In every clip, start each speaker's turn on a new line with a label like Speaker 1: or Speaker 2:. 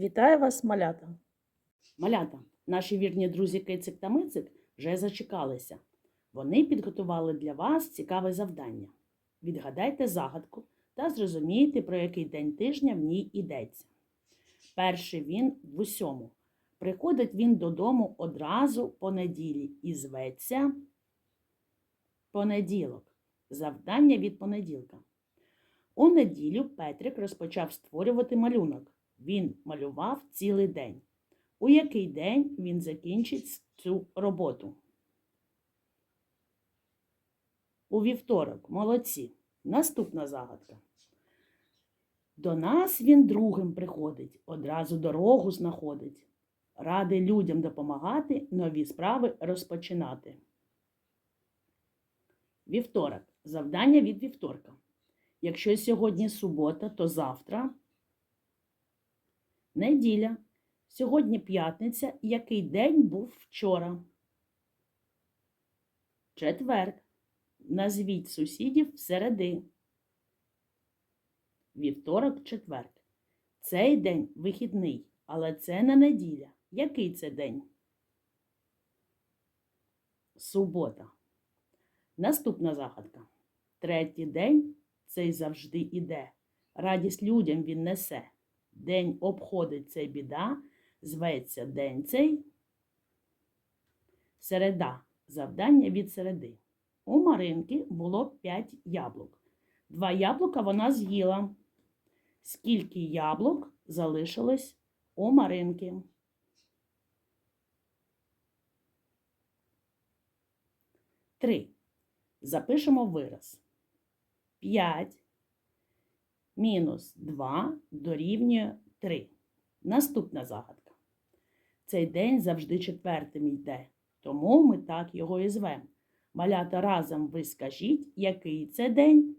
Speaker 1: Вітаю вас, малята!
Speaker 2: Малята, наші вірні друзі Кицик та Мицик вже зачекалися. Вони підготували для вас цікаве завдання. Відгадайте загадку та зрозумійте, про який день тижня в ній йдеться. Перший він в усьому. Приходить він додому одразу по неділі і зветься понеділок. Завдання від понеділка. У неділю Петрик розпочав створювати малюнок. Він малював цілий день. У який день він закінчить цю роботу? У вівторок. Молодці. Наступна загадка. До нас він другим приходить, одразу дорогу знаходить. Ради людям допомагати, нові справи розпочинати. Вівторок. Завдання від вівторка. Якщо сьогодні субота, то завтра неділя. Сьогодні п'ятниця. Який день був вчора? Четверг. Назвіть сусідів середи. Вівторок, четверг. Цей день вихідний, але це не неділя. Який це день? Субота. Наступна загадка. Третій день цей завжди іде. Радість людям він несе. День обходить цей біда, зветься день цей. Середа. Завдання від середи. У Маринки було 5 яблук. Два яблука вона з'їла. Скільки яблук залишилось у Маринки? Три. Запишемо вираз. 5 мінус 2 дорівнює 3. Наступна загадка. Цей день завжди четвертим йде, тому ми так його і звемо. Малята разом ви скажіть, який це день?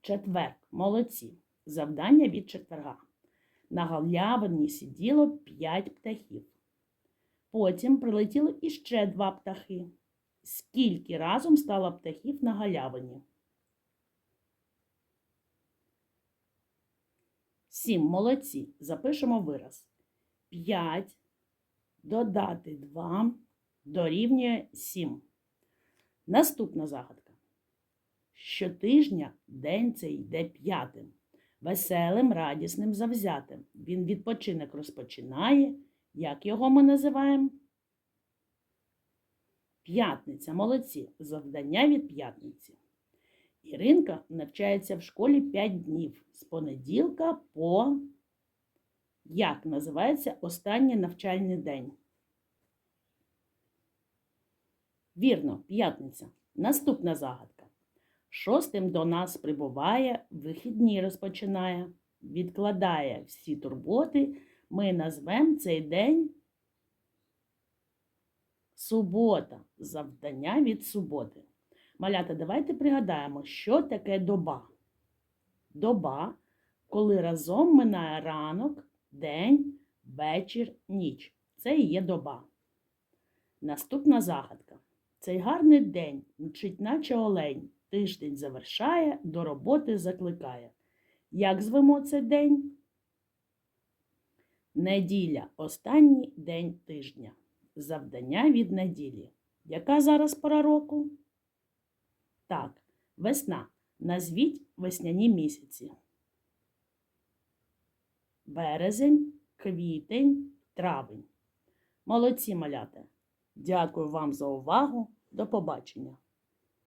Speaker 2: Четверг. Молодці. Завдання від четверга. На галявині сиділо 5 птахів. Потім прилетіло іще два птахи. Скільки разом стало птахів на галявині? Сім. Молодці. Запишемо вираз. 5 додати 2 дорівнює 7. Наступна загадка. Щотижня день цей йде п'ятим. Веселим, радісним, завзятим. Він відпочинок розпочинає. Як його ми називаємо? П'ятниця. Молодці. Завдання від п'ятниці. Іринка навчається в школі 5 днів з понеділка по як називається останній навчальний день? Вірно, п'ятниця. Наступна загадка. Шостим до нас прибуває, вихідні розпочинає, відкладає всі турботи. Ми назвемо цей день субота. Завдання від суботи. Малята, давайте пригадаємо, що таке доба. Доба, коли разом минає ранок, день, вечір, ніч. Це і є доба. Наступна загадка. Цей гарний день мчить, наче олень, тиждень завершає, до роботи закликає. Як звемо цей день? Неділя останній день тижня. Завдання від неділі. Яка зараз пора року? Так, весна. Назвіть весняні місяці. Березень, квітень, травень. Молодці малята. Дякую вам за увагу. До побачення.